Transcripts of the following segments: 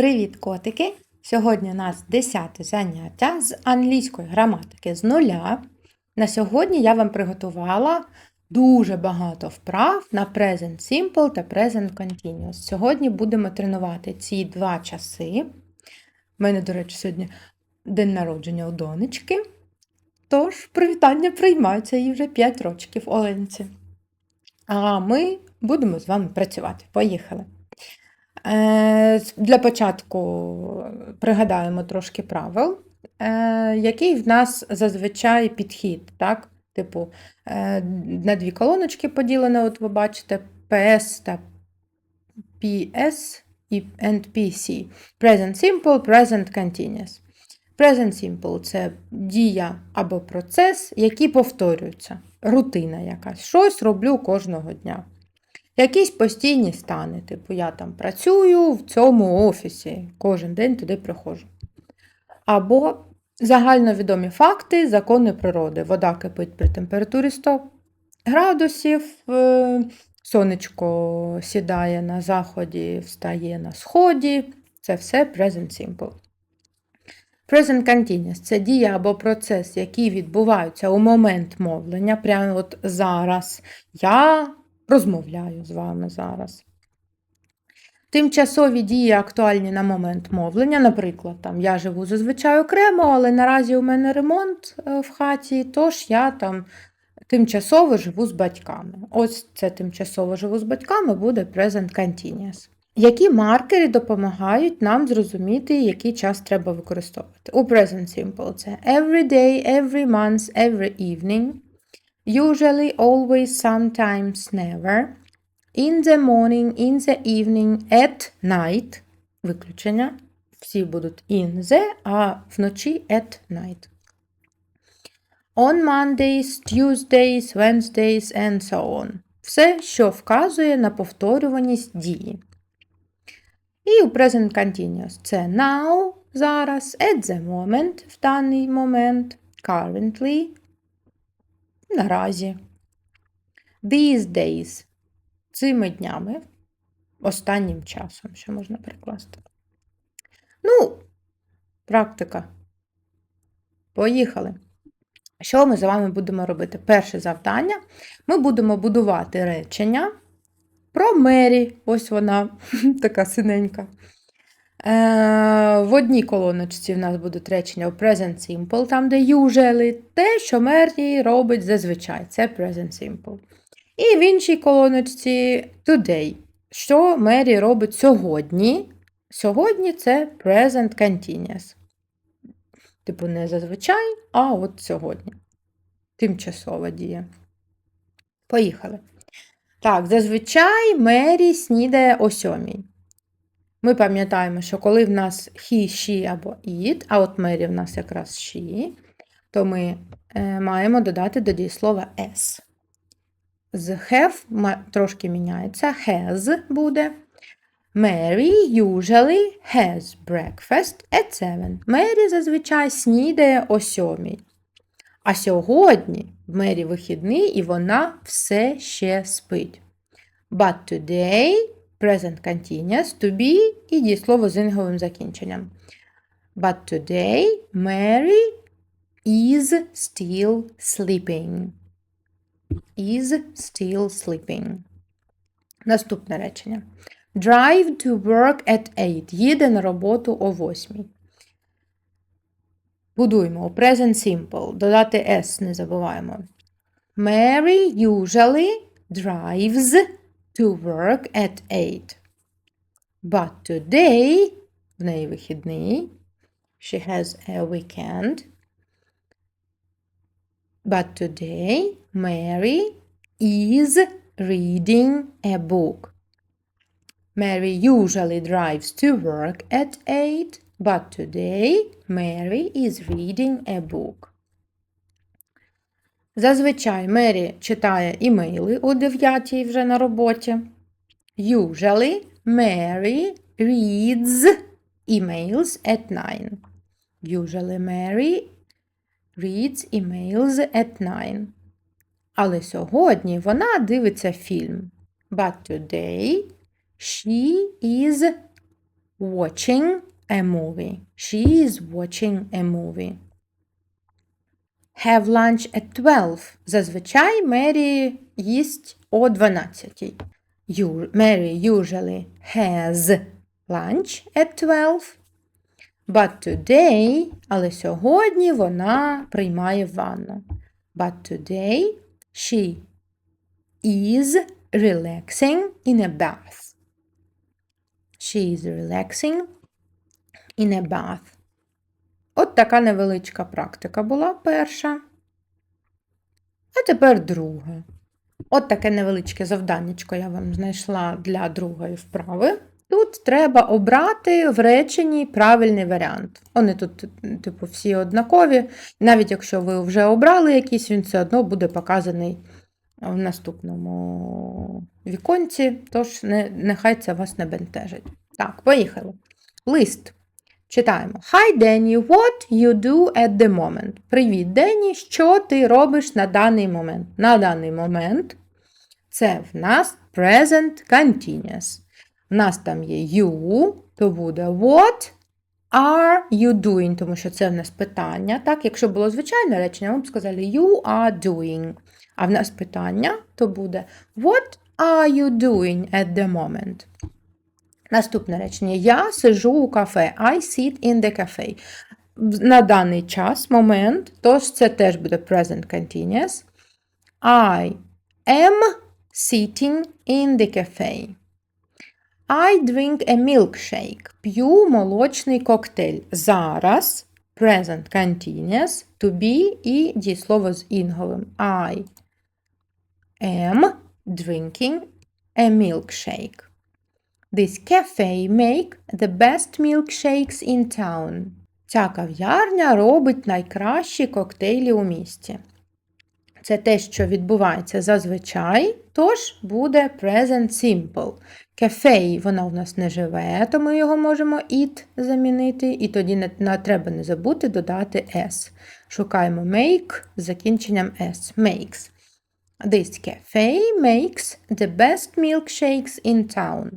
Привіт, котики! Сьогодні у нас 10 заняття з англійської граматики з нуля. На сьогодні я вам приготувала дуже багато вправ на Present Simple та Present Continuous. Сьогодні будемо тренувати ці два часи. У мене, до речі, сьогодні день народження у донечки. Тож, привітання приймаються їй вже 5 років Оленці. А ми будемо з вами працювати. Поїхали! Е, Для початку пригадаємо трошки правил, е, який в нас зазвичай підхід. так? Типу, е, на дві колоночки поділено, от ви бачите, PS та PS і PC. Present Simple, Present Continuous. Present Simple це дія або процес, які повторюються. Рутина якась. Щось роблю кожного дня. Якісь постійні стани, типу, я там працюю в цьому офісі, кожен день туди приходжу. Або загальновідомі факти, закони природи. Вода кипить при температурі 100 градусів, е, сонечко сідає на заході, встає на сході. Це все present simple. Present continuous це дія або процес, які відбуваються у момент мовлення. Прямо от зараз. Я розмовляю з вами зараз. Тимчасові дії актуальні на момент мовлення. Наприклад, там я живу зазвичай окремо, але наразі у мене ремонт е, в хаті, тож я там тимчасово живу з батьками. Ось це тимчасово живу з батьками буде present continuous. Які маркери допомагають нам зрозуміти, який час треба використовувати? У Present Simple це every day, every month, every evening. Usually, always, sometimes, never. In the morning, in the evening, at night. Виключення. Всі будуть in the, а вночі at night. On Mondays, Tuesdays, Wednesdays and so on. Все, що вказує на повторюваність дії. І у Present Continuous це now, зараз, at the moment, в даний момент, currently, наразі. These days цими днями, останнім часом, що можна перекласти. Ну, практика. Поїхали. Що ми з вами будемо робити? Перше завдання. Ми будемо будувати речення про Мері. Ось вона, така синенька. Е, В одній колоночці в нас будуть речення у Present Simple, там, де usually, те, що Мері робить зазвичай. Це Present Simple. І в іншій колоночці today. Що Мері робить сьогодні? Сьогодні це Present Continuous. Типу, не зазвичай, а от сьогодні. Тимчасова дія. Поїхали. Так, зазвичай Мері снідає о сьомій. Ми пам'ятаємо, що коли в нас he, she або it, а от Мері в нас якраз she, то ми е, маємо додати до дієслова s. З have трошки міняється, has буде. Mary usually has breakfast at 7. Мері зазвичай снідає о сьомій. А сьогодні в Мері вихідний і вона все ще спить. But today present continuous to be і дієслово з інговим закінченням. But today Mary is still sleeping. Is still sleeping. Наступне речення. Drive to work at 8. Їде на роботу о 8. Будуємо Present Simple. Додати S не забуваємо. Mary usually drives to work at 8. But today, в неї вихідний, she has a weekend. But today, Mary is reading a book. Mary usually drives to work at 8, but today Mary is reading a book. Зазвичай Мері читає імейли о 9 вже на роботі. Usually Mary reads emails at 9. Usually Mary reads emails at 9. Але сьогодні вона дивиться фільм. But today she is watching a movie. She is watching a movie. Have lunch at 12. Зазвичай Мері їсть о 12. You, Mary usually has lunch at 12. But today, але сьогодні вона приймає ванну. But today she is relaxing in a bath. She is relaxing in a bath. От така невеличка практика була перша. А тепер друга. От таке невеличке завданнячко я вам знайшла для другої вправи. Тут треба обрати в реченні правильний варіант. Вони тут, типу, всі однакові. Навіть якщо ви вже обрали якийсь, він все одно буде показаний в наступному віконці, тож не, нехай це вас не бентежить. Так, поїхали. Лист. Читаємо. Hi, Danny, what you do at the moment? Привіт, Дені, що ти робиш на даний момент? На даний момент це в нас present continuous. В нас там є you, то буде what are you doing, тому що це в нас питання. Так, якщо було звичайне речення, ми б сказали you are doing. А в нас питання, то буде What are you doing at the moment? Наступне речення. Я сиджу у кафе. I sit in the cafe. На даний час, момент, тож це теж буде present continuous. I am sitting in the cafe. I drink a milkshake. П'ю молочний коктейль. Зараз present continuous, to be і дієслово з інговим. I am drinking a milkshake. This cafe make the best milkshakes in town. Ця кав'ярня робить найкращі коктейлі у місті. Це те, що відбувається зазвичай, тож буде present simple. Кафей, вона у нас не живе, то ми його можемо it замінити, і тоді не, не треба не забути додати s. Шукаємо make з закінченням s. Makes. This cafe makes the best milkshakes in town.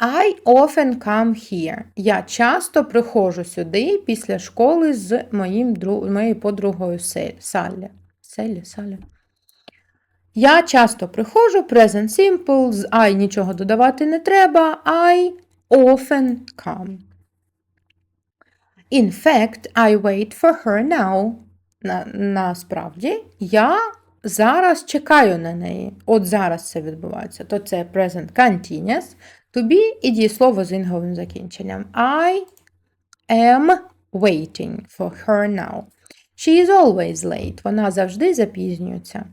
I often come here. Я часто приходжу сюди після школи з моїм, дру- моєю подругою Саллі. Селі, Саллі. Я часто приходжу, present simple, з I нічого додавати не треба. I often come. In fact, I wait for her now. На, насправді, я зараз чекаю на неї. От зараз це відбувається. То це present continuous. To be і дієслово з інговим закінченням. I am waiting for her now. She is always late. Вона завжди запізнюється.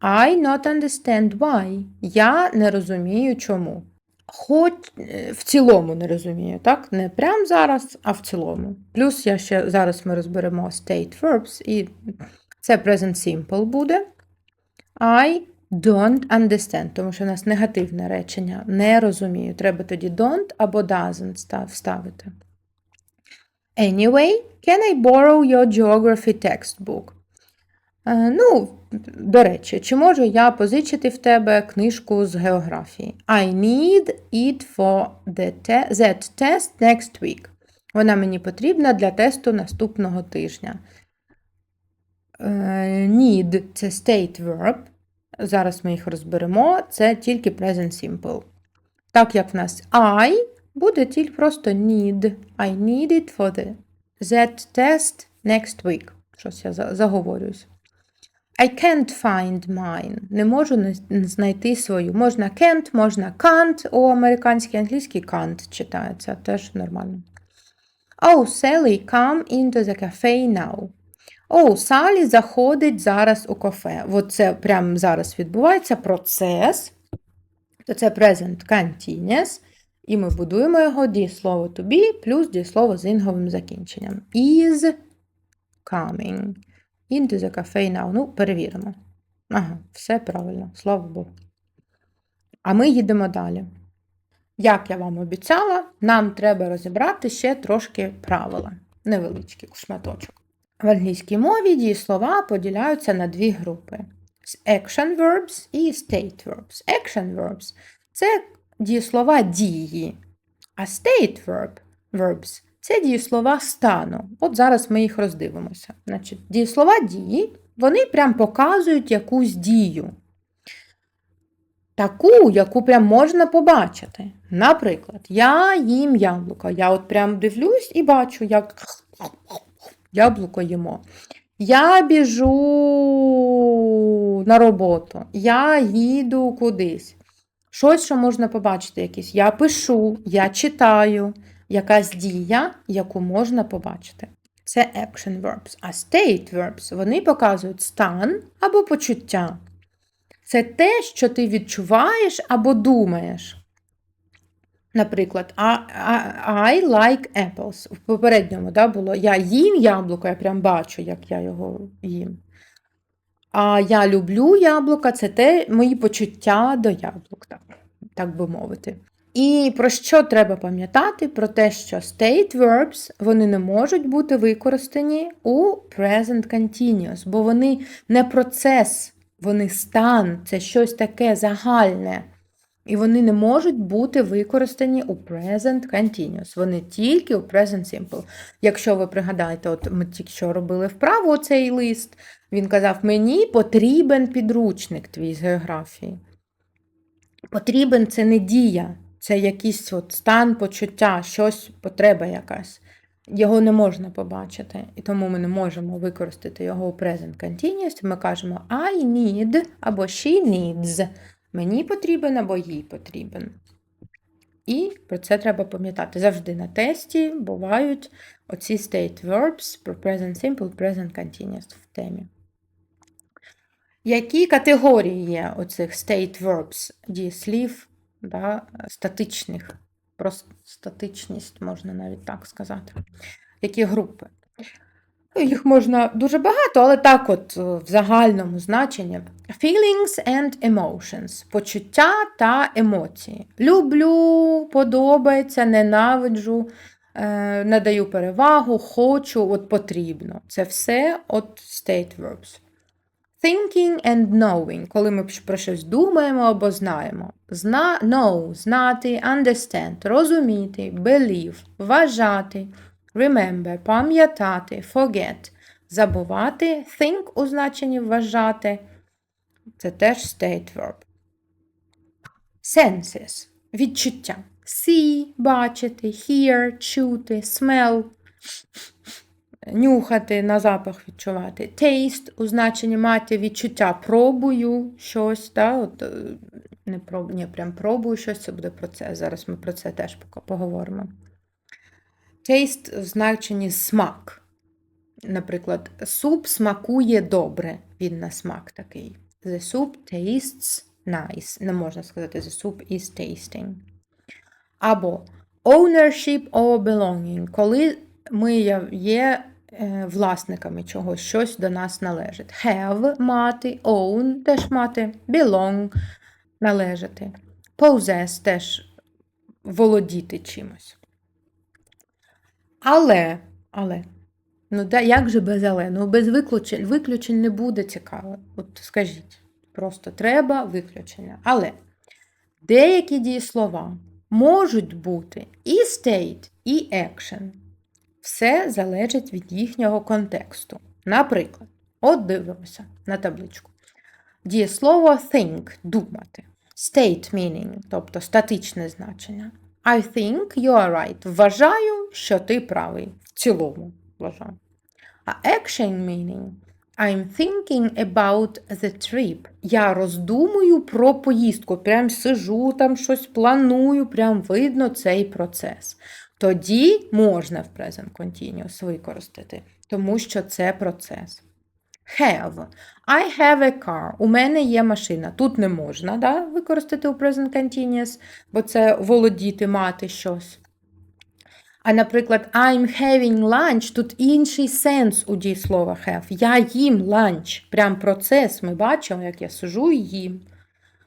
I not understand why. Я не розумію чому. Хоч е, в цілому не розумію, так? Не прямо зараз, а в цілому. Плюс я ще зараз ми розберемо state verbs, і це present simple буде. I don't understand, тому що у нас негативне речення. Не розумію. Треба тоді don't або doesn't вставити. Anyway, can I borrow your geography textbook? Е, Ну, до речі, чи можу я позичити в тебе книжку з географії? I need it for the te- that test next week. Вона мені потрібна для тесту наступного тижня. Е, Need – це state verb. Зараз ми їх розберемо. Це тільки present simple. Так як в нас I, буде тільки просто need. I need it for the that test next week. Щось я за- заговорююсь. I can't find mine. Не можу знайти свою. Можна can't, можна can't. У американській англійській can't читається. Теж нормально. Oh, Sally, come into the cafe now. О, Салі заходить зараз у кафе. От це прямо зараз відбувається процес. То це present continuous. І ми будуємо його дієслово to be плюс дієслово з інговим закінченням. Is coming into the cafe now. Ну, перевіримо. Ага, все правильно, слава Богу. А ми їдемо далі. Як я вам обіцяла, нам треба розібрати ще трошки правила. Невеличкий шматочок. В англійській мові дієслова поділяються на дві групи: action verbs і state verbs. Action verbs це дієслова дії. А state verb, verbs це дієслова стану. От зараз ми їх роздивимося. Значить, дієслова дії, вони прям показують якусь дію. Таку, яку прям можна побачити. Наприклад, я їм яблуко. Я от прям дивлюсь і бачу, як яблуко їмо. Я біжу на роботу, я їду кудись. Щось, що можна побачити, якісь. Я пишу, я читаю, якась дія, яку можна побачити. Це action verbs. А state verbs вони показують стан або почуття. Це те, що ти відчуваєш або думаєш. Наприклад, I, like apples. В попередньому да, було я їм яблуко, я прям бачу, як я його їм. А я люблю яблука це те мої почуття до яблук, так, так би мовити. І про що треба пам'ятати? Про те, що state verbs вони не можуть бути використані у present continuous, бо вони не процес, вони стан, це щось таке загальне. І вони не можуть бути використані у present continuous. Вони тільки у present simple. Якщо ви пригадаєте, от ми тільки що робили вправо оцей лист, він казав: мені потрібен підручник твій з географії. Потрібен це не дія, це якийсь от стан почуття, щось, потреба якась. Його не можна побачити, і тому ми не можемо використати його у present continuous. Ми кажемо I need або she needs. Мені потрібен або їй потрібен. І про це треба пам'ятати. Завжди на тесті бувають оці state verbs про present simple, present continuous в темі. Які категорії є оцих state verbs дієслів да, статичних? Про статичність можна навіть так сказати. Які групи? Їх можна дуже багато, але так, от в загальному значенні. Feelings and emotions. Почуття та емоції. Люблю, подобається, ненавиджу, е, надаю перевагу, хочу, от потрібно. Це все от state verbs. Thinking and knowing, коли ми про щось думаємо або знаємо. Зна, know, знати, understand, розуміти, believe, вважати. Remember, пам'ятати, forget, забувати, think у значенні вважати. Це теж state verb. Senses відчуття. See бачити, hear чути, smell нюхати, на запах відчувати. Taste у значенні мати відчуття. Пробую щось. Да? От, не проб... Ні, прям пробую щось, це буде процес. Зараз ми про це теж поговоримо. Taste в значенні смак. Наприклад, суп смакує добре. Він на смак такий. The soup tastes nice. Не можна сказати the soup is tasting. Або ownership or belonging. Коли ми є власниками чогось, щось до нас належить. Have мати, own теж мати, belong належати. Possess теж володіти чимось. Але, але, ну да, як же без але? Ну, без виключень, виключень не буде цікаво. От скажіть, просто треба виключення. Але деякі дієслова можуть бути і state, і action. Все залежить від їхнього контексту. Наприклад, от дивимося на табличку. Дієслово think думати. State meaning, тобто статичне значення. I think you are right. Вважаю, що ти правий. В цілому вважаю. А action meaning I'm thinking about the trip. Я роздумую про поїздку. Прям сижу там щось планую, прям видно цей процес. Тоді можна в present continuous використати, тому що це процес. Have. I have a car. У мене є машина. Тут не можна да, використати у present continuous, бо це володіти, мати щось. А, наприклад, I'm having lunch, тут інший сенс у дієслова have. Я їм ланч. Прям процес. Ми бачимо, як я сижу і їм.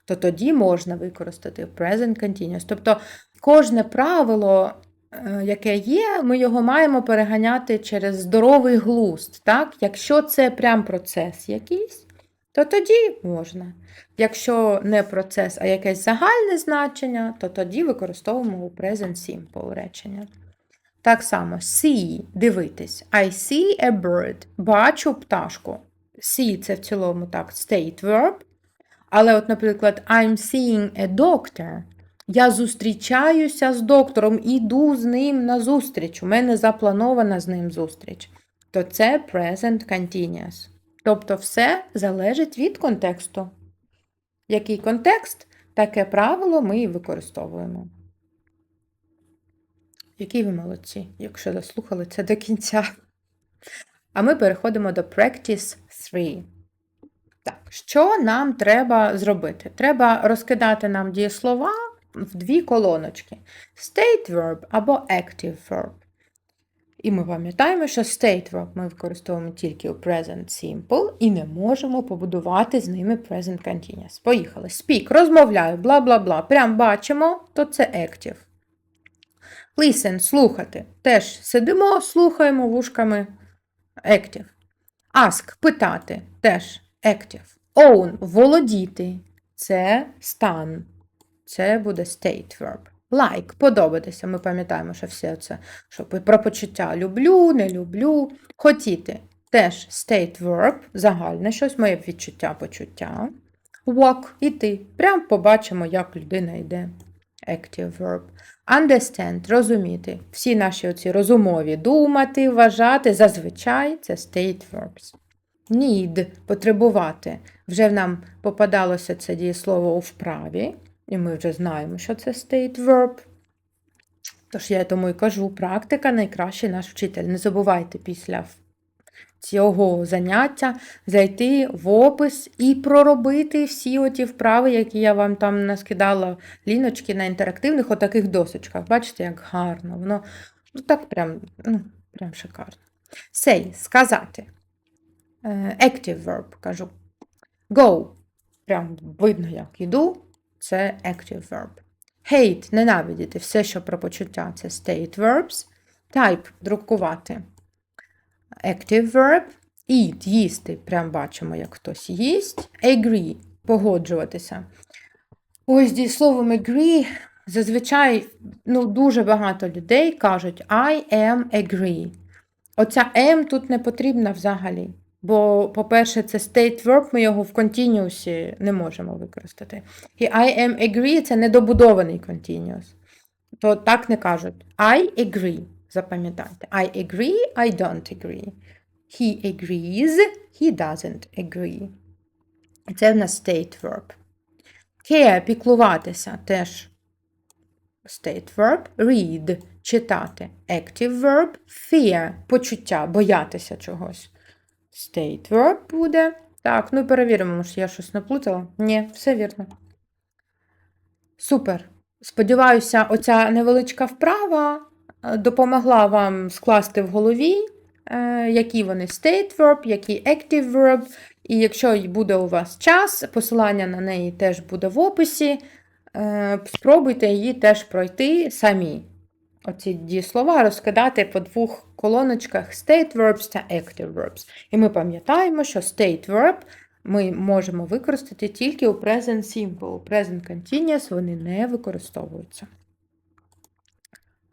То тоді можна використати present continuous. Тобто кожне правило яке є, ми його маємо переганяти через здоровий глузд. Так? Якщо це прям процес якийсь, то тоді можна. Якщо не процес, а якесь загальне значення, то тоді використовуємо у present simple речення. Так само see дивитись. I see a bird. Бачу пташку. See це в цілому так, state verb. Але, от, наприклад, I'm seeing a doctor. Я зустрічаюся з доктором, іду з ним на зустріч. У мене запланована з ним зустріч. То це present continuous. Тобто все залежить від контексту. Який контекст, таке правило ми і використовуємо. Які ви молодці, якщо дослухали це до кінця. А ми переходимо до Practice 3. Так, що нам треба зробити? Треба розкидати нам дієслова в дві колоночки: State verb або active verb. І ми пам'ятаємо, що state verb ми використовуємо тільки у present simple і не можемо побудувати з ними present continuous. Поїхали. Speak, розмовляю, бла бла бла. Прям бачимо, то це active. Listen, слухати. Теж сидимо, слухаємо вушками active. Ask питати теж active. Own володіти. Це стан. Це буде state verb. Like подобатися. Ми пам'ятаємо, що все це що про почуття люблю, не люблю. Хотіти. Теж state verb, загальне щось, моє відчуття, почуття. Walk іти. Прям побачимо, як людина йде. Active verb. Understand розуміти. Всі наші оці розумові думати, вважати, зазвичай це state verbs. Need потребувати. Вже нам попадалося це дієслово у вправі, і ми вже знаємо, що це state verb. Тож я тому і кажу, практика найкращий наш вчитель. Не забувайте після цього заняття зайти в опис і проробити всі оті вправи, які я вам там наскидала ліночки на інтерактивних отаких досочках. Бачите, як гарно. Воно ну, так прям, ну, прям шикарно. Say сказати. Е, Active verb кажу. Go. Прям видно, як іду. Це active verb. Hate ненавидіти все, що про почуття, це state verbs. Type друкувати. Active verb. Eat їсти. Прям бачимо, як хтось їсть. Agree погоджуватися. Ось зі словом agree зазвичай ну, дуже багато людей кажуть I am agree. Оця am тут не потрібна взагалі. Бо, по-перше, це state verb, ми його в continuous не можемо використати. І I am agree це недобудований continuous. То так не кажуть. I agree. Запам'ятайте. I agree, I don't agree. He agrees, he doesn't agree. Це в нас state verb. Care піклуватися теж state verb. Read читати. Active verb. Fear почуття, боятися чогось. State verb буде. Так, ну перевіримо, може я щось наплутала. Ні, все вірно. Супер. Сподіваюся, оця невеличка вправа допомогла вам скласти в голові, е, які вони state verb, які active verb. І якщо буде у вас час, посилання на неї теж буде в описі. Е, спробуйте її теж пройти самі. Оці дієслова розкидати по двох колоночках state verbs та active verbs. І ми пам'ятаємо, що state verb ми можемо використати тільки у present simple. У present continuous вони не використовуються.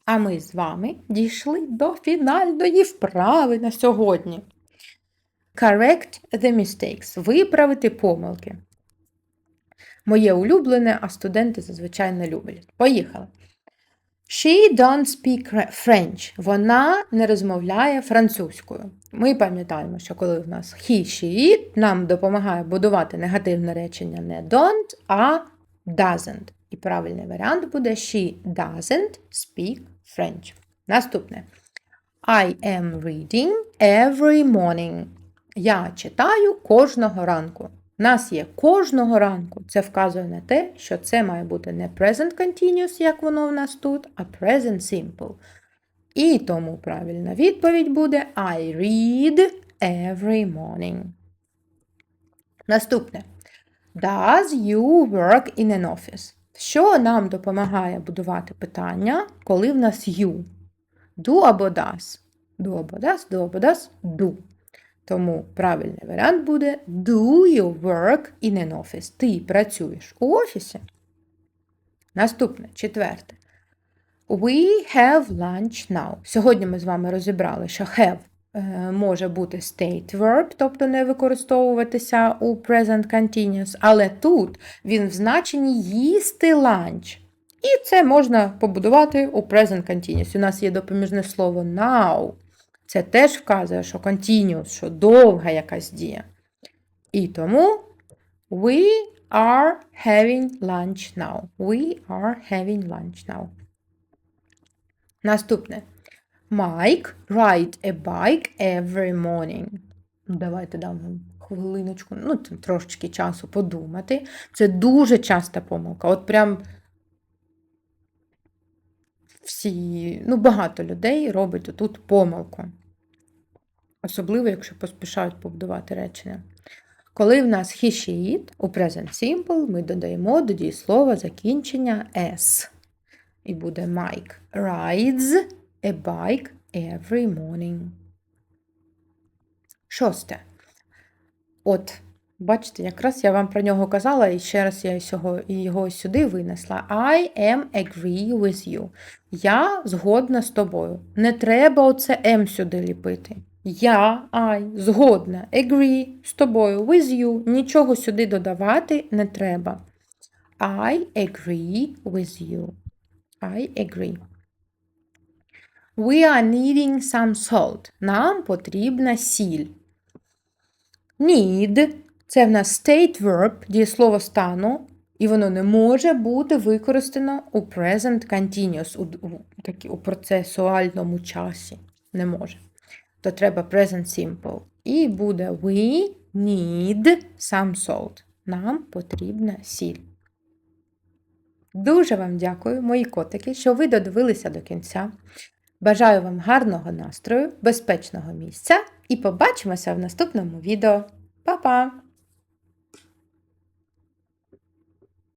А ми з вами дійшли до фінальної вправи на сьогодні. Correct the mistakes. Виправити помилки. Моє улюблене, а студенти зазвичай не люблять. Поїхали. She don't speak French. Вона не розмовляє французькою. Ми пам'ятаємо, що коли в нас he, she, it, нам допомагає будувати негативне речення не don't, а doesn't. І правильний варіант буде she doesn't speak French. Наступне. I am reading every morning. Я читаю кожного ранку. Нас є кожного ранку. Це вказує на те, що це має бути не present continuous, як воно в нас тут, а present simple. І тому правильна відповідь буде I read every morning. Наступне. Does you work in an office? Що нам допомагає будувати питання, коли в нас you? Do або does? Do або does, do або does, do. Тому правильний варіант буде Do you work in an office? Ти працюєш у офісі? Наступне, четверте. We have lunch now. Сьогодні ми з вами розібрали, що have е, може бути state verb, тобто не використовуватися у present continuous, але тут він в значенні їсти ланч. І це можна побудувати у present continuous. У нас є допоміжне слово now. Це теж вказує, що continuous, що довга якась дія. І тому we are having lunch now. We are having lunch now. Наступне. Mike ride a bike every morning. Ну, Давайте дам вам хвилиночку, ну, трошечки часу подумати. Це дуже часта помилка. От прям всі, ну, багато людей робить тут помилку. Особливо, якщо поспішають побудувати речення. Коли в нас he, she, it, у present simple ми додаємо до дієслова закінчення s. І буде Mike rides a bike every morning. Шосте. От, бачите, якраз я вам про нього казала, і ще раз я його, його сюди винесла. I am agree with you. Я згодна з тобою. Не треба оце M сюди ліпити. Я, I, згодна, agree з тобою, with you. Нічого сюди додавати не треба. I agree with you. I agree. We are needing some salt. Нам потрібна сіль. Need – це в нас state verb, дієслово стану, і воно не може бути використано у present continuous, у, у, такі, у процесуальному часі. Не може. То треба present simple. І буде we need some salt. Нам потрібна сіль. Дуже вам дякую, мої котики, що ви додивилися до кінця. Бажаю вам гарного настрою, безпечного місця і побачимося в наступному відео. Па-па!